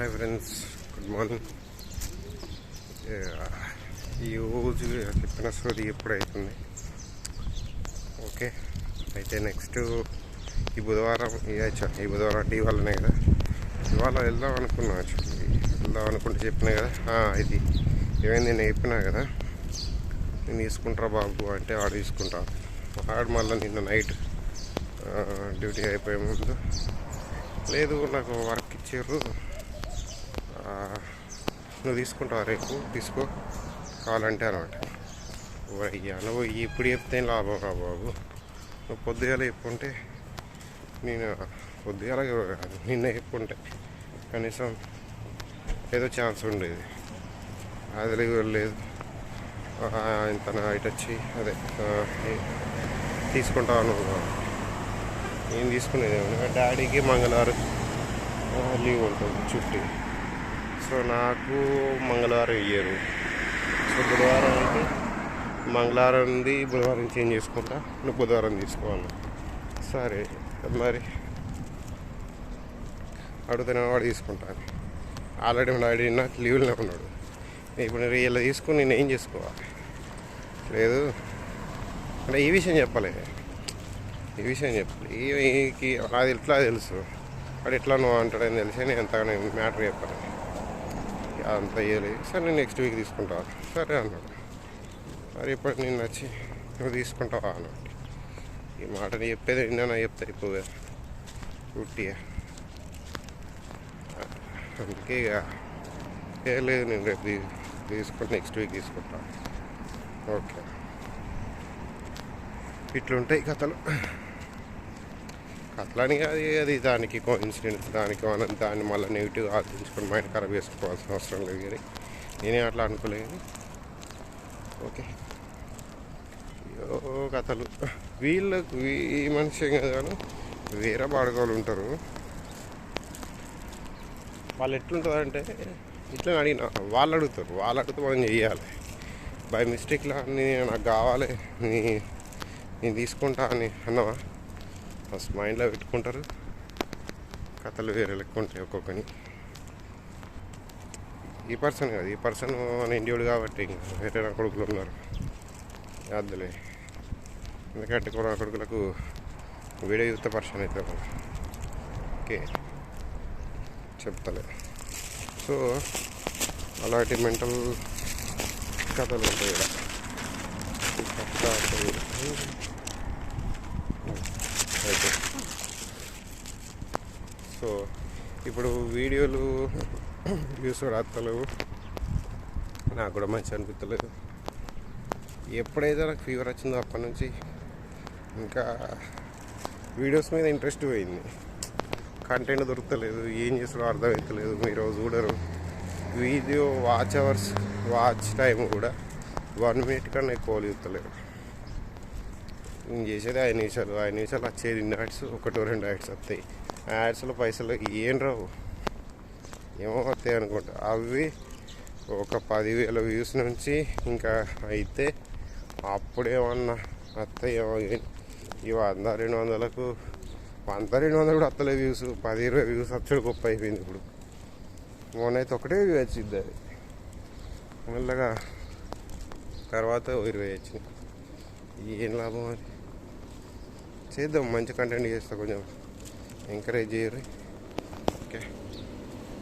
Hi friends good morning ఈ రోజు చెప్పిన స్టోరీ ఎప్పుడైతుంది? ఓకే. అయితే నెక్స్ట్ ఈ బుధవారం ఈ ఈ బుధవారం అంటే ఇవాళనే కదా? ఇవాళ వెళ్దాం అనుకున్నా యాక్చువల్లీ వెళ్దాం అనుకుంటే చెప్పినా కదా? ఇది. ఏమైంది? నేను చెప్పినా కదా? నేను తీసుకుంటారా బాబు అంటే ఆడు తీసుకుంటా. ఆడు మళ్ళీ నిన్న నైట్ డ్యూటీ అయిపోయే ముందు. లేదు నాకు వర్క్ ఇచ్చారు. నువ్వు తీసుకుంటావా రేపు? తీసుకో. కావాలంటే అనమాట. అయ్యా నువ్వు ఇప్పుడు చెప్తే లాభం రా బాబు? నువ్వు పొద్దుగాల చెప్పుంటే నేను పొద్దుగాల నిన్న చెప్పుంటే కనీసం ఏదో ఛాన్స్ ఉండేది. అది లేదు. లేదు ఇంత నైట్ వచ్చి అదే ఆ, ఏ- నేను తీసుకునేది డాడీకి మంగళవారం లీవ్ ఉంటుంది చుట్టి. సో నాకు మంగళవారం ఇయ్యారు. సో బుధవారం అంటే మంగళవారం ఉంది బుధవారం చేంజ్ చేసుకుంటా. నువ్వు బుధవారం తీసుకోవాలి. సరే మరి అడుగుతున్నా వాడు తీసుకుంటాను ఆల్రెడీ మా డాడీ నాకు లీవ్లో ఉన్నాడు. ఇప్పుడు నేను ఇలా తీసుకుని నేను ఏం చేసుకోవాలి? లేదు. అంటే ఈ విషయం చెప్పలే. ఈ విషయం చెప్పాలి. ఈ అది ఎట్లా తెలుసు. వాడు ఎట్లా నువ్వు అంటాడని తెలిసి నేను ఎంతగానో మ్యాటర్ చెప్పాలి. అంత వేయాలి సరే నేను నెక్స్ట్ వీక్ తీసుకుంటా. సరే అన్నాడు. మరి ఇప్పుడు నేను వచ్చి నువ్వు తీసుకుంటావా అన్నాడు. ఈ మాటని చెప్పేది నిన్న చెప్తా ఇప్పుడు ఉట్టిగా అందుకే ఇక ఏ లేదు నేను రేపు తీసుకుంటా నెక్స్ట్ వీక్ తీసుకుంటా. ఓకే. ఇట్లుంటాయి కథలు. కథలని అది అది దానికి కోఇన్సిడెంట్స్ దానికి మనం దాన్ని మళ్ళీ నెగిటివ్ ఆలోచించుకొని మైండ్ ఖరాబ్ చేసుకోవాల్సిన అవసరం లేదు కానీ నేనే అట్లా అనుకోలేదు కానీ ఓకే. అయ్యో కథలు. వీళ్ళకు ఈ మనిషి కాదు వేరే బాడగోలు ఉంటారు. వాళ్ళు ఎట్లుంటుందంటే ఇట్లా అడిగిన వాళ్ళు అడుగుతారు వాళ్ళు అడిగితే మనం చేయాలి బై మిస్టేక్లో నేను నాకు కావాలి నీ- నేను తీసుకుంటా అని అన్నవా? ఫస్ట్ మైండ్లో పెట్టుకుంటారు. కథలు వేరే లెక్క ఉంటాయి ఒక్కొక్కని. ఈ పర్సన్ కాదు ఈ పర్సన్ మన ఇండియాడు కాబట్టి ఇంకా వేరే నా కొడుకులు ఉన్నారు. యాదులే ఎందుకంటే కూడా కొడుకులకు వీడియో చూస్తే పర్సన్ అవుతారు ఓకే. చెప్తలే. సో అలాంటి మెంటల్ కథలు ఉంటాయి ఇక్కడ ఈ కథ అంటే అయితే సో ఇప్పుడు వీడియోలు వ్యూస్ రాస్తలేవు నాకు కూడా మంచి అనిపించలేదు ఎప్పుడైతే నాకు ఫీవర్ వచ్చిందో అప్పటి నుంచి ఇంకా వీడియోస్ మీద ఇంట్రెస్ట్ పోయింది. కంటెంట్ దొరకలేదు ఏం చేస్తారో అర్థమవుతలేదు మీరు చూడరు. Video watch hours watch time కూడా వన్ మినిట్ కన్నా ఎక్కువ చూస్తలేరు. నేను చేసేది ఐదు నిమిషాలు ఐదు నిమిషాలు వచ్చేది ఇన్ని యాడ్స్ ఒకటో రెండు యాడ్స్ వస్తాయి. యాడ్స్లో పైసలు ఏం రావు. ఏమో వస్తాయి అనుకుంటా. అవి ఒక పదివేల వ్యూస్ నుంచి ఇంకా అయితే అప్పుడేమన్నా వస్తాయేమో ఇవి వంద రెండు వందలకు వంద రెండు వందలు కూడా వస్తలే వ్యూస్. పది ఇరవై వ్యూస్ వచ్చాడు గొప్ప అయిపోయింది ఇప్పుడు. మొన్నైతే ఒకటే వ్యూ వచ్చింది అది. మెల్లగా తర్వాత ఇరవై వచ్చింది. ఏం లాభం అది? చేద్దాం మంచి కంటెంట్ చేస్తా కొంచెం. Encourage Okay.